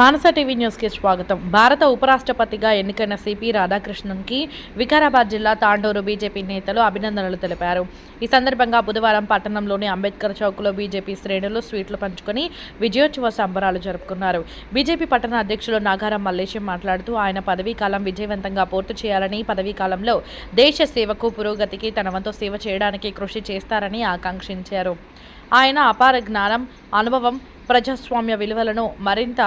మానస TV న్యూస్కి స్వాగతం. భారత ఉపరాష్ట్రపతిగా ఎన్నికైన సిపి రాధాకృష్ణన్కి వికారాబాద్ జిల్లా తాండూరు బీజేపీ నేతలు అభినందనలు తెలిపారు. ఈ సందర్భంగా బుధవారం పట్టణంలోని అంబేద్కర్ చౌక్లో బీజేపీ శ్రేణులు స్వీట్లు పంచుకొని విజయోత్సవ సంబరాలు జరుపుకున్నారు. బీజేపీ పట్టణ అధ్యక్షులు నాగారం మల్లేశం మాట్లాడుతూ ఆయన పదవీకాలం విజయవంతంగా పూర్తి చేయాలని పదవీకాలంలో దేశ సేవకు పురోగతికి తన వంతు సేవ చేయడానికి కృషి చేస్తారని ఆకాంక్షించారు. ఆయన అపార జ్ఞానం అనుభవం ప్రజాస్వామ్య విలువలను మరింత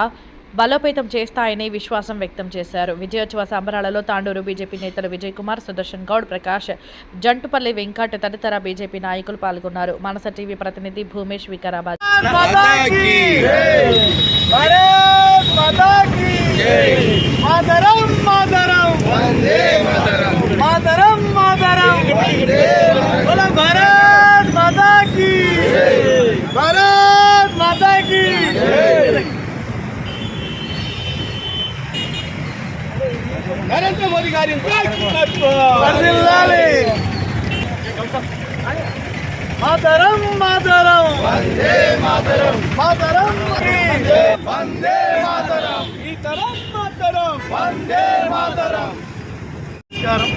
బలోపేతం చేస్తాయని విశ్వాసం వ్యక్తం చేశారు. విజయోత్సవ సంబరాలలో తాండూరు బీజేపీ నేతలు విజయ్ కుమార్ సుదర్శన్ గౌడ్ ప్రకాష్ జంటుపల్లి వెంకట్ తదితర బీజేపీ నాయకులు పాల్గొన్నారు. మనస టీవీ ప్రతినిధి భూమేష్ వికారాబాద్. గారి మాతరం మాతరం. వందే మాతరం. మాతరం. వందే మాతరం. ఈ తరం మాతరం. వందే మాతరం. నమస్కారం.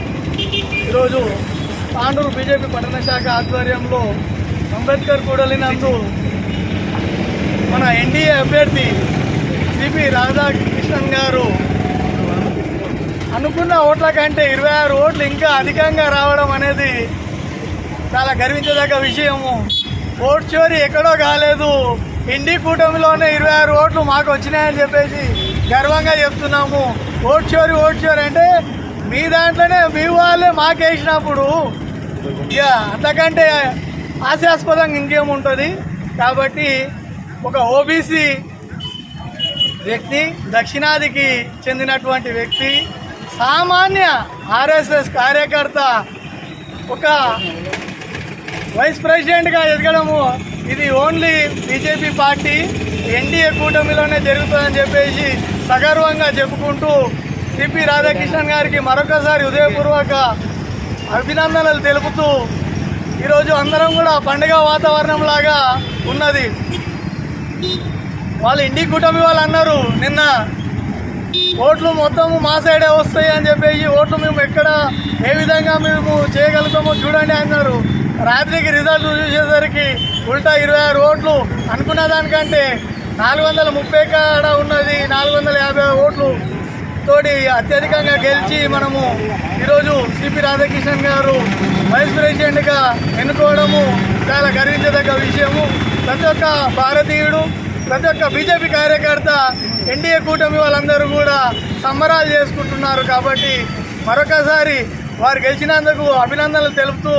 ఈరోజు తాండూరు బీజేపీ పట్టణ శాఖ ఆధ్వర్యంలో అంబేద్కర్ కూడలినందు మన ఎన్డీఏ అభ్యర్థి సిపి రాధాకృష్ణన్ గారు అనుకున్న ఓట్ల కంటే ఇరవై ఆరు ఓట్లు ఇంకా అధికంగా రావడం అనేది చాలా గర్వించదగ్గ విషయము. ఓట్ చోరీ ఎక్కడో కాలేదు. ఇండి కూటమిలోనే ఇరవై ఆరు ఓట్లు మాకు వచ్చినాయని చెప్పేసి గర్వంగా చెప్తున్నాము. ఓట్ చోరీ ఓట్ చోరీ అంటే మీ దాంట్లోనే మీ వాళ్ళే మాకేసినప్పుడు ఇక అంతకంటే హాస్యాస్పదంగా ఇంకేముంటుంది. కాబట్టి ఒక ఓబీసీ వ్యక్తి దక్షిణాదికి చెందినటువంటి వ్యక్తి సామాన్య ఆర్ఎస్ఎస్ కార్యకర్త ఒక వైస్ ప్రెసిడెంట్గా ఎదగడము. ఇది ఓన్లీ బీజేపీ పార్టీ ఎన్డీఏ కూటమిలోనే జరుగుతుందని చెప్పేసి సగర్వంగా చెప్పుకుంటూ సిపి రాధాకృష్ణన్ గారికి మరొకసారి ఉదయపూర్వక అభినందనలు తెలుపుతూ ఈరోజు అందరం కూడా పండుగ వాతావరణం లాగా ఉన్నది. వాళ్ళు ఇండి కూటమి వాళ్ళు అన్నారు నిన్న ఓట్లు మొత్తం మా సైడే వస్తాయి అని చెప్పేసి ఓట్లు మేము ఎక్కడ ఏ విధంగా మేము చేయగలుగుతామో చూడండి అన్నారు. రాత్రికి రిజల్ట్ చూసేసరికి ఉల్టా ఇరవై ఆరు ఓట్లు అనుకున్న దానికంటే నాలుగు వందల ముప్పై కాడ ఉన్నది నాలుగు వందల యాభై ఓట్లు తోటి అత్యధికంగా గెలిచి మనము ఈరోజు సిపి రాధాకృష్ణన్ గారు వైస్ ప్రెసిడెంట్గా ఎన్నుకోవడము చాలా గర్వించదగ్గ విషయము. ప్రతి ఒక్క భారతీయుడు ప్రతి ఒక్క బీజేపీ కార్యకర్త ఎన్డీఏ కూటమి వాళ్ళందరూ కూడా సంబరాలు చేసుకుంటున్నారు కాబట్టి మరొకసారి వారు గెలిచినందుకు అభినందనలు తెలుపుతూ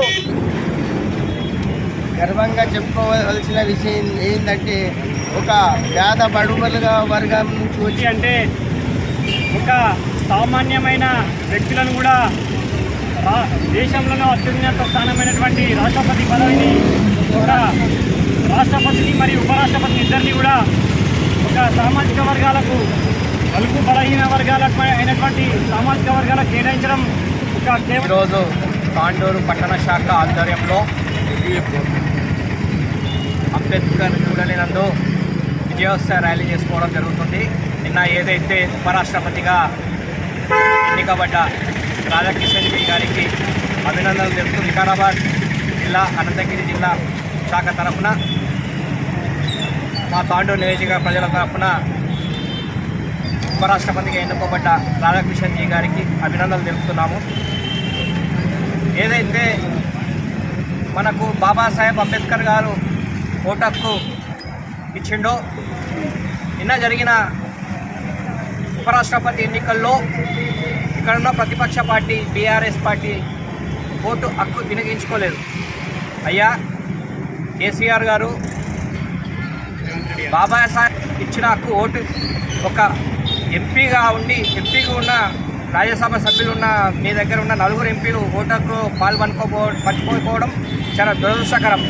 గర్వంగా చెప్పుకోవాల్సిన విషయం ఏంటంటే ఒక పేద బడుగులుగా వర్గం నుంచి వచ్చి అంటే ఒక సామాన్యమైన వ్యక్తులను కూడా రా దేశంలోనే అత్యున్నత స్థానమైనటువంటి రాష్ట్రపతి పదవిని ఒక రాష్ట్రపతిని మరియు ఉపరాష్ట్రపతిని ఇద్దరిని కూడా ఒక సామాజిక వర్గాలకు బలుపు బలహీన వర్గాలకు అయినటువంటి సామాజిక వర్గాలకు కేటాయించడం ఒక ఈరోజు తాండూరు పట్టణ శాఖ ఆధ్వర్యంలో అంబేద్కర్ కూడలినందు విజయోత్సవ ర్యాలీ చేసుకోవడం జరుగుతుంది. నిన్న ఏదైతే ఉపరాష్ట్రపతిగా ఎన్నికబడ్డ రాధాకిషన్ రెడ్డి గారికి అభినందనలు తెలుపుతూ వికారాబాద్ జిల్లా అనంతగిరి జిల్లా శాఖ తరఫున మా తాండూరు నియోజక ప్రజల తరఫున ఉపరాష్ట్రపతిగా ఎన్నుకోబడ్డ రాధాకృష్ణన్ జీ గారికి అభినందనలు తెలుపుతున్నాము. ఏదైతే మనకు బాబాసాహెబ్ అంబేద్కర్ గారు ఓటు హక్కు ఇచ్చిండో నిన్న జరిగిన ఉపరాష్ట్రపతి ఎన్నికల్లో ఇక్కడ ఉన్న ప్రతిపక్ష పార్టీ బీఆర్ఎస్ పార్టీ ఓటు హక్కు వినియోగించుకోలేదు. అయ్యా కేసీఆర్ గారు బాబాసాహెబ్ ఇచ్చిన హక్కు ఓటు ఒక ఎంపీగా ఉండి ఎంపీగా ఉన్న రాజ్యసభ సభ్యులు ఉన్న మీ దగ్గర ఉన్న నలుగురు ఎంపీలు ఓటర్లు పాల్పనుకోపో పంచుకోకపోవడం చాలా దురదృష్టకరం.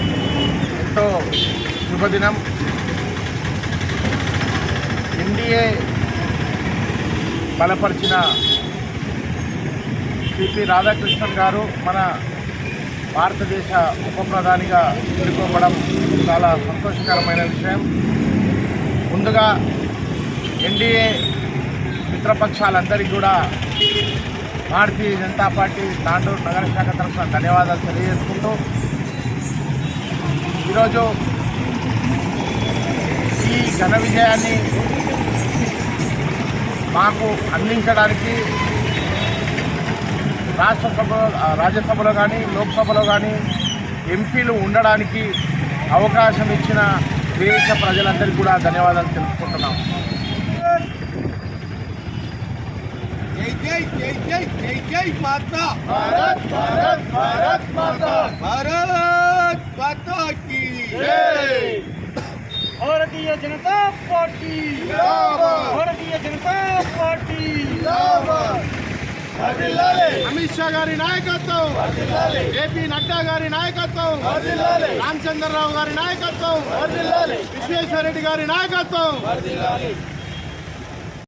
ఎంతో శుభదినం. ఎన్డీఏ బలపరిచిన సిపి రాధాకృష్ణన్ గారు మన భారతదేశ ఉప ప్రధానిగా ఎన్నుకోవడం చాలా సంతోషకరమైన విషయం. ముందుగా ఎన్డీఏ మిత్రపక్షాలందరికీ కూడా భారతీయ జనతా పార్టీ తాండూరు నగర శాఖ తరఫున ధన్యవాదాలు తెలియజేసుకుంటూ ఈరోజు ఈ ఘన విజయాన్ని మాకు అందించడానికి రాష్ట్రసభ రాజ్యసభలో కానీ లోక్సభలో కానీ ఎంపీలు ఉండడానికి అవకాశం ఇచ్చిన దేశ ప్రజలందరికీ కూడా ధన్యవాదాలు తెలుపుకుంటున్నాం. జై జై జై జై జై మాతా. భారత్ భారత్ భారత్ మాతా. భారత్ మాతా की భారతీయ జనతా పార్టీ. భారతీయ జనతా పార్టీ. అమిత్ షా గారి నాయకత్వం. ఏపీ నడ్డా గారి నాయకత్వం. రామచంద్రరావు గారి నాయకత్వం. విశ్వేశ్వర రెడ్డి గారి నాయకత్వం.